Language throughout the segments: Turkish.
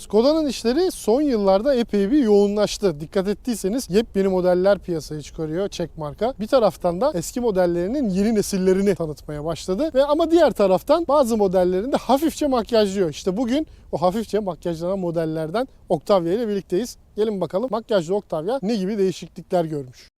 Skoda'nın işleri son yıllarda epey bir yoğunlaştı. Dikkat ettiyseniz yepyeni modeller piyasaya çıkarıyor Çek marka. Bir taraftan da eski modellerinin yeni nesillerini tanıtmaya başladı. Ve ama diğer taraftan bazı modellerinde hafifçe makyajlıyor. İşte bugün o hafifçe makyajlanan modellerden Octavia ile birlikteyiz. Gelin bakalım makyajlı Octavia ne gibi değişiklikler görmüş.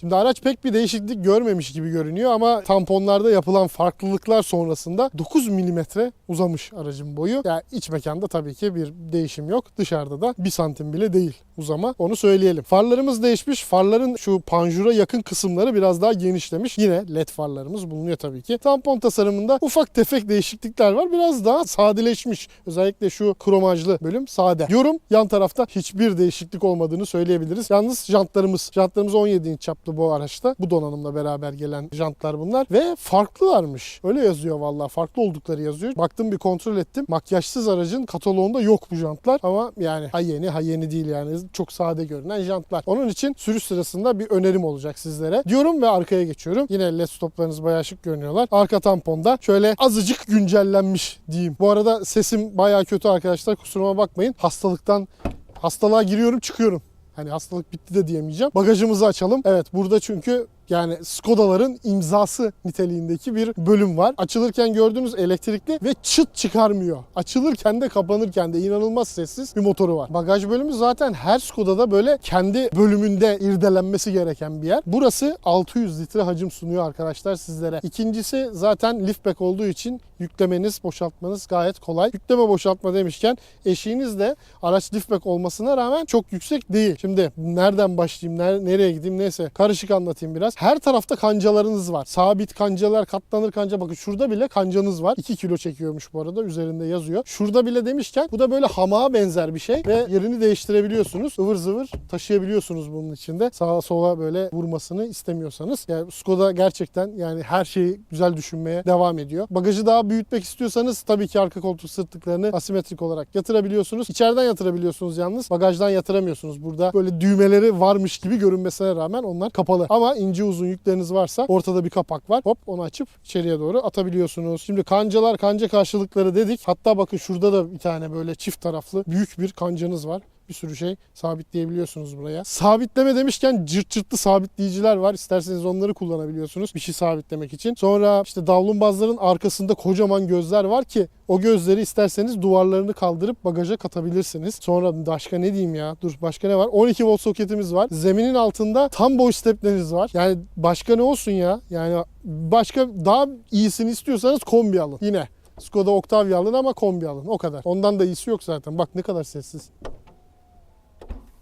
Şimdi araç pek bir değişiklik görmemiş gibi görünüyor ama tamponlarda yapılan farklılıklar sonrasında 9 milimetre uzamış aracın boyu. Yani iç mekanda tabii ki bir değişim yok. Dışarıda da 1 santim bile değil uzama. Onu söyleyelim. Farlarımız değişmiş. Farların şu panjura yakın kısımları biraz daha genişlemiş. Yine led farlarımız bulunuyor tabii ki. Tampon tasarımında ufak tefek değişiklikler var. Biraz daha sadeleşmiş. Özellikle şu kromajlı bölüm sade. Yorum yan tarafta hiçbir değişiklik olmadığını söyleyebiliriz. Yalnız jantlarımız. Jantlarımız 17 inç çaplı bu araçta. Bu donanımla beraber gelen jantlar bunlar. Ve farklılarmış. Öyle yazıyor vallahi. Farklı oldukları yazıyor. Baktım bir kontrol ettim. Makyajsız aracın kataloğunda yok bu jantlar. Ama yani ha yeni ha yeni değil yani. Çok sade görünen jantlar. Onun için sürüş sırasında bir önerim olacak sizlere. Diyorum ve arkaya geçiyorum. Yine led stoplarınız bayağı şık görünüyorlar. Arka tamponda şöyle azıcık güncellenmiş diyeyim. Bu arada sesim bayağı kötü arkadaşlar. Kusuruma bakmayın. Hastalıktan hastalığa giriyorum çıkıyorum. Hani hastalık bitti de diyemeyeceğim. Bagajımızı açalım. Evet burada çünkü yani Skoda'ların imzası niteliğindeki bir bölüm var. Açılırken gördüğünüz elektrikli ve çıt çıkarmıyor. Açılırken de kapanırken de inanılmaz sessiz bir motoru var. Bagaj bölümü zaten her Skoda'da böyle kendi bölümünde irdelenmesi gereken bir yer. Burası 600 litre hacim sunuyor arkadaşlar sizlere. İkincisi zaten liftback olduğu için yüklemeniz, boşaltmanız gayet kolay. Yükleme boşaltma demişken eşiğiniz de araç liftback olmasına rağmen çok yüksek değil. Şimdi nereden başlayayım, ner- nereye gideyim neyse karışık anlatayım biraz. Her tarafta kancalarınız var. Sabit kancalar, katlanır kanca. Bakın şurada bile kancanız var. 2 kilo çekiyormuş bu arada. Üzerinde yazıyor. Şurada bile demişken bu da böyle hamağa benzer bir şey ve yerini değiştirebiliyorsunuz. ıvır zıvır taşıyabiliyorsunuz bunun içinde. Sağa sola böyle vurmasını istemiyorsanız. Yani Skoda gerçekten yani her şeyi güzel düşünmeye devam ediyor. Bagajı daha büyütmek istiyorsanız tabii ki arka koltuk sırtlıklarını asimetrik olarak yatırabiliyorsunuz. İçeriden yatırabiliyorsunuz yalnız. Bagajdan yatıramıyorsunuz. Burada böyle düğmeleri varmış gibi görünmesine rağmen onlar kapalı. Ama ince uzun yükleriniz varsa ortada bir kapak var. Hop onu açıp içeriye doğru atabiliyorsunuz. Şimdi kancalar kanca karşılıkları dedik. Hatta bakın şurada da bir tane böyle çift taraflı büyük bir kancanız var bir sürü şey sabitleyebiliyorsunuz buraya. Sabitleme demişken cırt cırtlı sabitleyiciler var. İsterseniz onları kullanabiliyorsunuz bir şey sabitlemek için. Sonra işte davlumbazların arkasında kocaman gözler var ki o gözleri isterseniz duvarlarını kaldırıp bagaja katabilirsiniz. Sonra başka ne diyeyim ya? Dur başka ne var? 12 volt soketimiz var. Zeminin altında tam boy stepleriniz var. Yani başka ne olsun ya? Yani başka daha iyisini istiyorsanız kombi alın. Yine Skoda Octavia alın ama kombi alın. O kadar. Ondan da iyisi yok zaten. Bak ne kadar sessiz.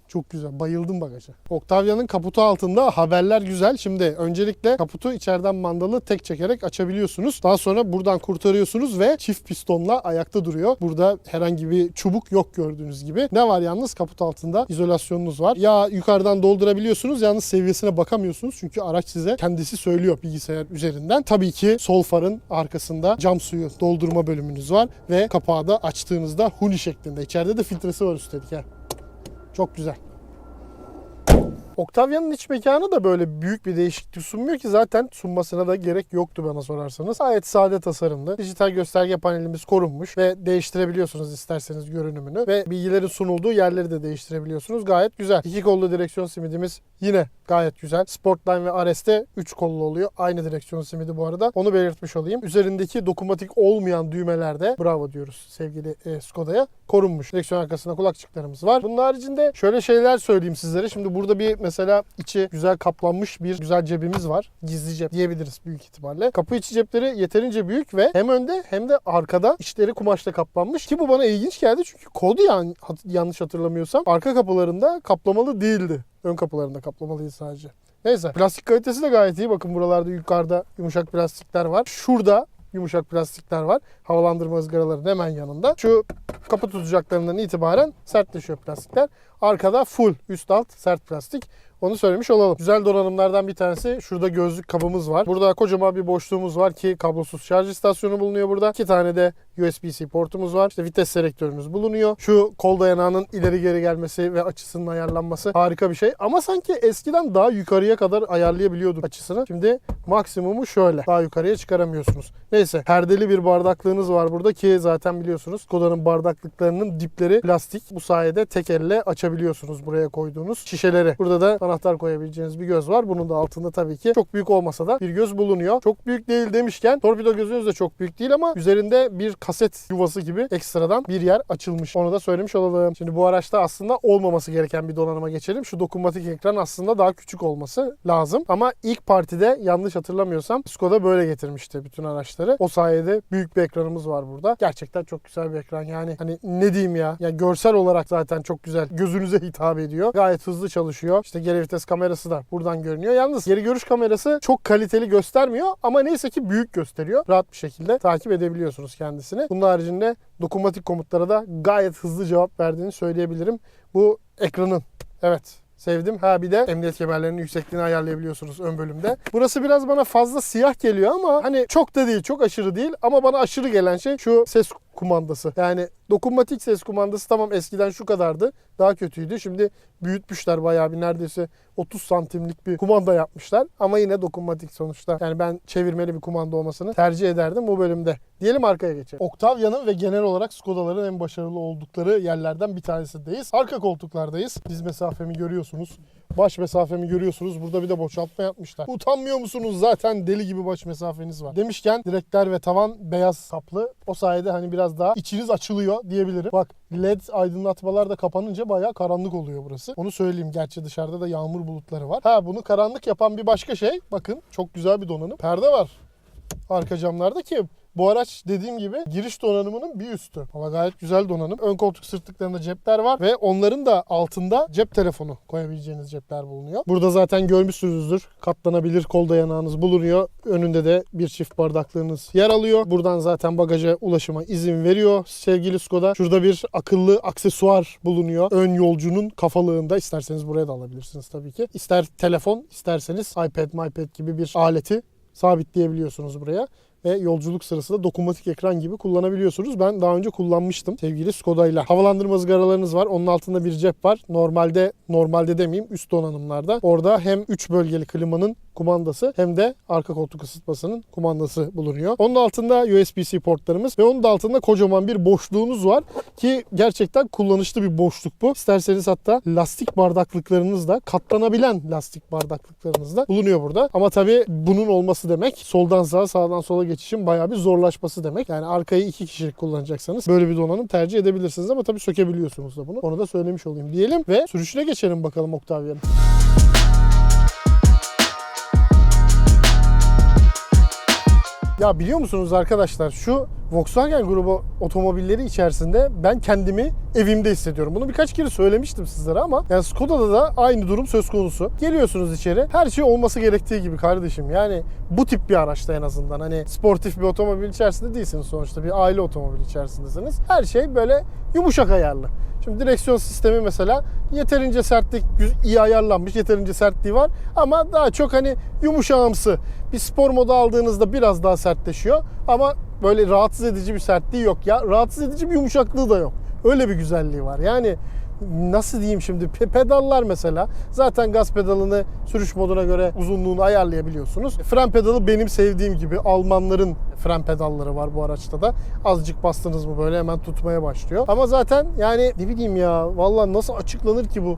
Çok güzel. Bayıldım bagaja. Octavia'nın kaputu altında haberler güzel. Şimdi öncelikle kaputu içeriden mandalı tek çekerek açabiliyorsunuz. Daha sonra buradan kurtarıyorsunuz ve çift pistonla ayakta duruyor. Burada herhangi bir çubuk yok gördüğünüz gibi. Ne var yalnız kaput altında? izolasyonunuz var. Ya yukarıdan doldurabiliyorsunuz yalnız seviyesine bakamıyorsunuz. Çünkü araç size kendisi söylüyor bilgisayar üzerinden. Tabii ki sol farın arkasında cam suyu doldurma bölümünüz var ve kapağı da açtığınızda huni şeklinde. İçeride de filtresi var üstelik. Ha. Çok güzel. Octavia'nın iç mekanı da böyle büyük bir değişiklik sunmuyor ki zaten sunmasına da gerek yoktu bana sorarsanız. Gayet sade tasarımlı. Dijital gösterge panelimiz korunmuş ve değiştirebiliyorsunuz isterseniz görünümünü ve bilgilerin sunulduğu yerleri de değiştirebiliyorsunuz. Gayet güzel. İki kollu direksiyon simidimiz yine gayet güzel. Sportline ve RS'te 3 kollu oluyor. Aynı direksiyon simidi bu arada. Onu belirtmiş olayım. Üzerindeki dokunmatik olmayan düğmelerde bravo diyoruz sevgili e, Skoda'ya korunmuş. Direksiyon arkasında kulakçıklarımız var. Bunun haricinde şöyle şeyler söyleyeyim sizlere. Şimdi burada bir mesela içi güzel kaplanmış bir güzel cebimiz var. Gizli cep diyebiliriz büyük ihtimalle. Kapı içi cepleri yeterince büyük ve hem önde hem de arkada içleri kumaşla kaplanmış ki bu bana ilginç geldi çünkü kodu yan, hat- yanlış hatırlamıyorsam arka kapılarında kaplamalı değildi. Ön kapılarında kaplamalıydı sadece. Neyse plastik kalitesi de gayet iyi. Bakın buralarda yukarıda yumuşak plastikler var. Şurada yumuşak plastikler var. Havalandırma ızgaraların hemen yanında. Şu kapı tutacaklarından itibaren sertleşiyor plastikler. Arkada full üst alt sert plastik. Onu söylemiş olalım. Güzel donanımlardan bir tanesi şurada gözlük kabımız var. Burada kocaman bir boşluğumuz var ki kablosuz şarj istasyonu bulunuyor burada. İki tane de USB-C portumuz var. İşte vites selektörümüz bulunuyor. Şu kol dayanağının ileri geri gelmesi ve açısının ayarlanması harika bir şey. Ama sanki eskiden daha yukarıya kadar ayarlayabiliyorduk açısını. Şimdi maksimumu şöyle. Daha yukarıya çıkaramıyorsunuz. Neyse perdeli bir bardaklığınız var burada ki zaten biliyorsunuz Skoda'nın bardaklıklarının dipleri plastik. Bu sayede tek elle açabiliyorsunuz buraya koyduğunuz şişeleri. Burada da anahtar koyabileceğiniz bir göz var. Bunun da altında tabii ki çok büyük olmasa da bir göz bulunuyor. Çok büyük değil demişken torpido gözünüz de çok büyük değil ama üzerinde bir kaset yuvası gibi ekstradan bir yer açılmış. Onu da söylemiş olalım. Şimdi bu araçta aslında olmaması gereken bir donanıma geçelim. Şu dokunmatik ekran aslında daha küçük olması lazım. Ama ilk partide yanlış hatırlamıyorsam Skoda böyle getirmişti bütün araçları. O sayede büyük bir ekranımız var burada. Gerçekten çok güzel bir ekran. Yani hani ne diyeyim ya. Yani görsel olarak zaten çok güzel. Gözünüze hitap ediyor. Gayet hızlı çalışıyor. İşte geri vites kamerası da buradan görünüyor. Yalnız geri görüş kamerası çok kaliteli göstermiyor ama neyse ki büyük gösteriyor. Rahat bir şekilde takip edebiliyorsunuz kendisini. Bunun haricinde dokunmatik komutlara da gayet hızlı cevap verdiğini söyleyebilirim. Bu ekranın. Evet. Sevdim. Ha bir de emniyet kemerlerinin yüksekliğini ayarlayabiliyorsunuz ön bölümde. Burası biraz bana fazla siyah geliyor ama hani çok da değil, çok aşırı değil ama bana aşırı gelen şey şu ses kumandası. Yani dokunmatik ses kumandası tamam eskiden şu kadardı. Daha kötüydü. Şimdi büyütmüşler bayağı bir neredeyse 30 santimlik bir kumanda yapmışlar. Ama yine dokunmatik sonuçta. Yani ben çevirmeli bir kumanda olmasını tercih ederdim bu bölümde. Diyelim arkaya geçelim. Octavia'nın ve genel olarak Skoda'ların en başarılı oldukları yerlerden bir tanesindeyiz. Arka koltuklardayız. Diz mesafemi görüyorsunuz. Baş mesafemi görüyorsunuz. Burada bir de boşaltma yapmışlar. Utanmıyor musunuz? Zaten deli gibi baş mesafeniz var. Demişken direkler ve tavan beyaz saplı. O sayede hani biraz daha içiniz açılıyor diyebilirim. Bak led aydınlatmalar da kapanınca bayağı karanlık oluyor burası. Onu söyleyeyim. Gerçi dışarıda da yağmur bulutları var. Ha bunu karanlık yapan bir başka şey. Bakın çok güzel bir donanım. Perde var arka camlarda ki bu araç dediğim gibi giriş donanımının bir üstü. Ama gayet güzel donanım. Ön koltuk sırtlıklarında cepler var ve onların da altında cep telefonu koyabileceğiniz cepler bulunuyor. Burada zaten görmüşsünüzdür. Katlanabilir kol dayanağınız bulunuyor. Önünde de bir çift bardaklığınız yer alıyor. Buradan zaten bagaja ulaşıma izin veriyor sevgili Skoda. Şurada bir akıllı aksesuar bulunuyor. Ön yolcunun kafalığında isterseniz buraya da alabilirsiniz tabii ki. İster telefon isterseniz iPad, iPad gibi bir aleti sabitleyebiliyorsunuz buraya ve yolculuk sırasında dokunmatik ekran gibi kullanabiliyorsunuz. Ben daha önce kullanmıştım sevgili Skoda'yla. Havalandırma ızgaralarınız var. Onun altında bir cep var. Normalde normalde demeyeyim üst donanımlarda. Orada hem 3 bölgeli klimanın kumandası hem de arka koltuk ısıtmasının kumandası bulunuyor. Onun altında USB-C portlarımız ve onun da altında kocaman bir boşluğunuz var ki gerçekten kullanışlı bir boşluk bu. İsterseniz hatta lastik bardaklıklarınız da katlanabilen lastik bardaklıklarınız da bulunuyor burada. Ama tabii bunun olması demek soldan sağa sağdan sola geçişin bayağı bir zorlaşması demek. Yani arkayı iki kişilik kullanacaksanız böyle bir donanım tercih edebilirsiniz ama tabii sökebiliyorsunuz da bunu. Onu da söylemiş olayım diyelim ve sürüşüne geçelim bakalım Octavia'nın. Ya biliyor musunuz arkadaşlar şu Volkswagen grubu otomobilleri içerisinde ben kendimi evimde hissediyorum. Bunu birkaç kere söylemiştim sizlere ama yani Skoda'da da aynı durum söz konusu. Geliyorsunuz içeri her şey olması gerektiği gibi kardeşim. Yani bu tip bir araçta en azından hani sportif bir otomobil içerisinde değilsiniz sonuçta bir aile otomobili içerisindesiniz. Her şey böyle yumuşak ayarlı. Şimdi direksiyon sistemi mesela yeterince sertlik iyi ayarlanmış, yeterince sertliği var ama daha çok hani yumuşağımsı. Bir spor modu aldığınızda biraz daha sertleşiyor ama böyle rahatsız edici bir sertliği yok ya. Rahatsız edici bir yumuşaklığı da yok. Öyle bir güzelliği var. Yani nasıl diyeyim şimdi Pe- pedallar mesela zaten gaz pedalını sürüş moduna göre uzunluğunu ayarlayabiliyorsunuz. Fren pedalı benim sevdiğim gibi Almanların fren pedalları var bu araçta da. Azıcık bastınız mı böyle hemen tutmaya başlıyor. Ama zaten yani ne bileyim ya vallahi nasıl açıklanır ki bu?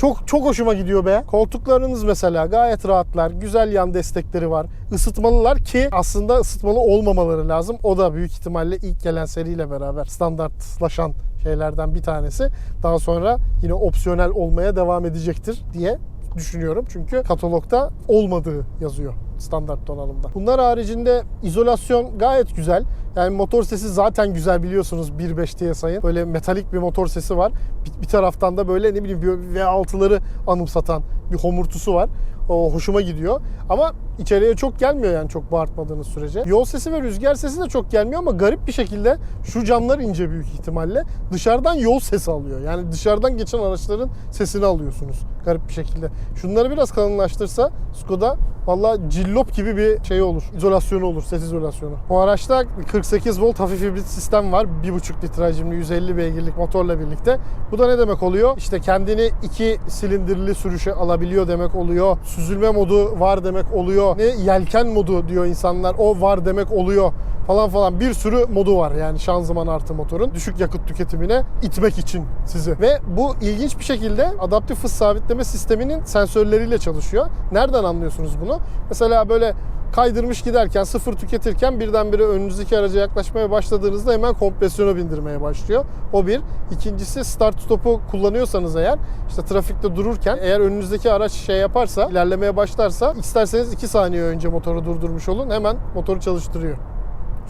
Çok çok hoşuma gidiyor be. Koltuklarınız mesela gayet rahatlar. Güzel yan destekleri var. Isıtmalılar ki aslında ısıtmalı olmamaları lazım. O da büyük ihtimalle ilk gelen seriyle beraber standartlaşan şeylerden bir tanesi. Daha sonra yine opsiyonel olmaya devam edecektir diye düşünüyorum. Çünkü katalogda olmadığı yazıyor standart donanımda. Bunlar haricinde izolasyon gayet güzel. Yani motor sesi zaten güzel biliyorsunuz 1.5 diye sayın. Böyle metalik bir motor sesi var. Bir, bir taraftan da böyle ne bileyim bir V6'ları anımsatan bir homurtusu var. O hoşuma gidiyor. Ama içeriye çok gelmiyor yani çok bağırtmadığınız sürece. Yol sesi ve rüzgar sesi de çok gelmiyor ama garip bir şekilde şu camlar ince büyük ihtimalle dışarıdan yol sesi alıyor. Yani dışarıdan geçen araçların sesini alıyorsunuz garip bir şekilde. Şunları biraz kalınlaştırsa Skoda valla cillop gibi bir şey olur. İzolasyonu olur, ses izolasyonu. Bu araçta 48 volt hafif hibrit sistem var. 1.5 litre hacimli 150 beygirlik motorla birlikte. Bu da ne demek oluyor? İşte kendini iki silindirli sürüşe alabiliyor demek oluyor. Süzülme modu var demek oluyor. Ne yelken modu diyor insanlar. O var demek oluyor falan falan bir sürü modu var yani şanzıman artı motorun düşük yakıt tüketimine itmek için sizi. Ve bu ilginç bir şekilde adaptif hız sabitleme sisteminin sensörleriyle çalışıyor. Nereden anlıyorsunuz bunu? Mesela böyle kaydırmış giderken sıfır tüketirken birdenbire önünüzdeki araca yaklaşmaya başladığınızda hemen kompresyona bindirmeye başlıyor. O bir. İkincisi start stopu kullanıyorsanız eğer işte trafikte dururken eğer önünüzdeki araç şey yaparsa ilerlemeye başlarsa isterseniz 2 saniye önce motoru durdurmuş olun hemen motoru çalıştırıyor.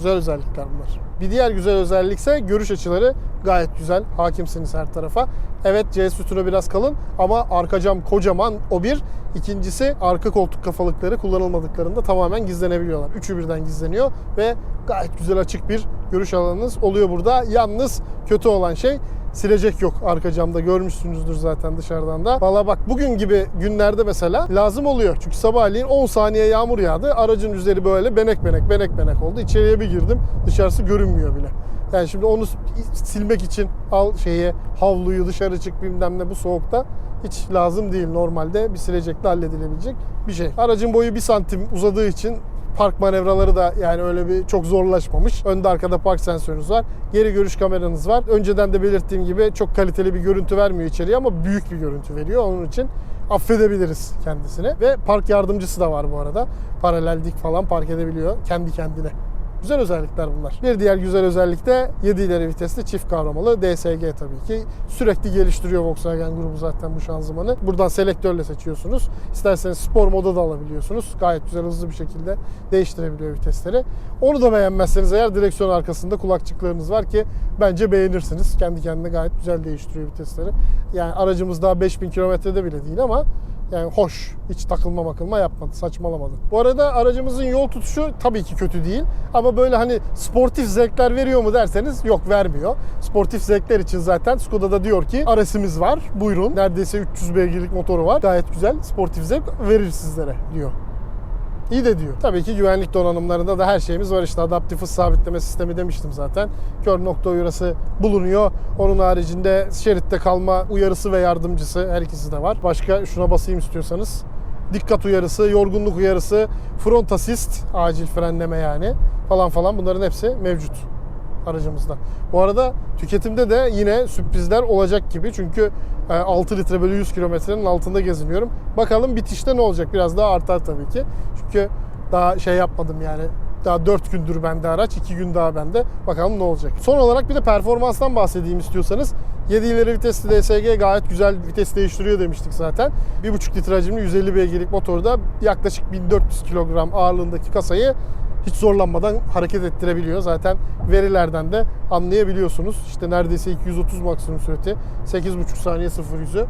Güzel özellikler bunlar. Bir diğer güzel özellik ise görüş açıları gayet güzel. Hakimsiniz her tarafa. Evet C sütunu biraz kalın ama arka cam kocaman o bir. İkincisi arka koltuk kafalıkları kullanılmadıklarında tamamen gizlenebiliyorlar. Üçü birden gizleniyor ve gayet güzel açık bir görüş alanınız oluyor burada. Yalnız kötü olan şey silecek yok arka camda görmüşsünüzdür zaten dışarıdan da. Valla bak bugün gibi günlerde mesela lazım oluyor. Çünkü sabahleyin 10 saniye yağmur yağdı. Aracın üzeri böyle benek benek benek benek oldu. İçeriye bir girdim dışarısı görünmüyor bile. Yani şimdi onu silmek için al şeye havluyu dışarı çık bilmem ne bu soğukta hiç lazım değil normalde bir silecekle halledilebilecek bir şey. Aracın boyu bir santim uzadığı için park manevraları da yani öyle bir çok zorlaşmamış. Önde arkada park sensörünüz var. Geri görüş kameranız var. Önceden de belirttiğim gibi çok kaliteli bir görüntü vermiyor içeriye ama büyük bir görüntü veriyor. Onun için affedebiliriz kendisini. Ve park yardımcısı da var bu arada. Paralel dik falan park edebiliyor kendi kendine. Güzel özellikler bunlar. Bir diğer güzel özellik de 7 ileri vitesli çift kavramalı DSG tabii ki. Sürekli geliştiriyor Volkswagen grubu zaten bu şanzımanı. Buradan selektörle seçiyorsunuz. İsterseniz spor moda da alabiliyorsunuz. Gayet güzel hızlı bir şekilde değiştirebiliyor vitesleri. Onu da beğenmezseniz eğer direksiyon arkasında kulakçıklarınız var ki bence beğenirsiniz. Kendi kendine gayet güzel değiştiriyor vitesleri. Yani aracımız daha 5000 kilometrede bile değil ama yani hoş. Hiç takılma makılma yapmadı. Saçmalamadı. Bu arada aracımızın yol tutuşu tabii ki kötü değil. Ama böyle hani sportif zevkler veriyor mu derseniz yok vermiyor. Sportif zevkler için zaten Skoda'da diyor ki RS'imiz var. Buyurun. Neredeyse 300 beygirlik motoru var. Gayet güzel. Sportif zevk verir sizlere diyor. İyi de diyor. Tabii ki güvenlik donanımlarında da her şeyimiz var. İşte adaptif hız sabitleme sistemi demiştim zaten. Kör nokta uyarısı bulunuyor. Onun haricinde şeritte kalma uyarısı ve yardımcısı her ikisi de var. Başka şuna basayım istiyorsanız. Dikkat uyarısı, yorgunluk uyarısı, front assist, acil frenleme yani falan falan bunların hepsi mevcut aracımızda. Bu arada tüketimde de yine sürprizler olacak gibi. Çünkü e, 6 litre bölü 100 kilometrenin altında geziniyorum. Bakalım bitişte ne olacak? Biraz daha artar tabii ki. Çünkü daha şey yapmadım yani. Daha 4 gündür bende araç, 2 gün daha bende. Bakalım ne olacak. Son olarak bir de performanstan bahsedeyim istiyorsanız. 7 ileri vitesli DSG gayet güzel vites değiştiriyor demiştik zaten. 1.5 litre hacimli 150 beygirlik motorda yaklaşık 1400 kilogram ağırlığındaki kasayı hiç zorlanmadan hareket ettirebiliyor. Zaten verilerden de anlayabiliyorsunuz. İşte neredeyse 230 maksimum sürati, 8,5 saniye 0 yüzü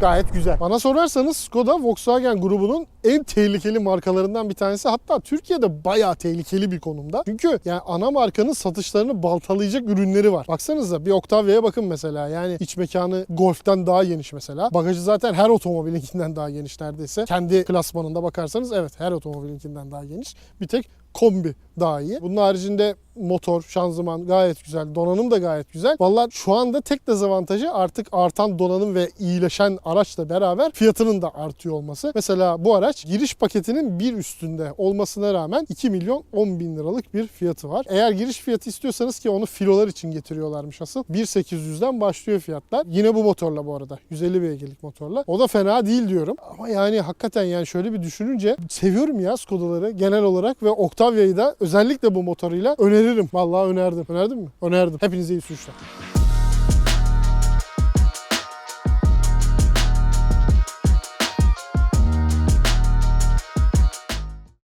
gayet güzel. Bana sorarsanız Skoda Volkswagen grubunun en tehlikeli markalarından bir tanesi. Hatta Türkiye'de bayağı tehlikeli bir konumda. Çünkü yani ana markanın satışlarını baltalayacak ürünleri var. Baksanıza bir Octavia'ya bakın mesela. Yani iç mekanı Golf'ten daha geniş mesela. Bagajı zaten her otomobilinkinden daha geniş neredeyse. Kendi klasmanında bakarsanız evet her otomobilinkinden daha geniş. Bir tek kombi daha iyi. Bunun haricinde motor, şanzıman gayet güzel. Donanım da gayet güzel. Vallahi şu anda tek dezavantajı artık artan donanım ve iyileşen araçla beraber fiyatının da artıyor olması. Mesela bu araç giriş paketinin bir üstünde olmasına rağmen 2 milyon 10 bin liralık bir fiyatı var. Eğer giriş fiyatı istiyorsanız ki onu filolar için getiriyorlarmış asıl. 1.800'den başlıyor fiyatlar. Yine bu motorla bu arada. 150 beygirlik motorla. O da fena değil diyorum. Ama yani hakikaten yani şöyle bir düşününce seviyorum ya Skoda'ları genel olarak ve Octavia'yı da özellikle bu motoruyla öneririm. Vallahi önerdim. Önerdim mi? Önerdim. Hepinize iyi sürüşler.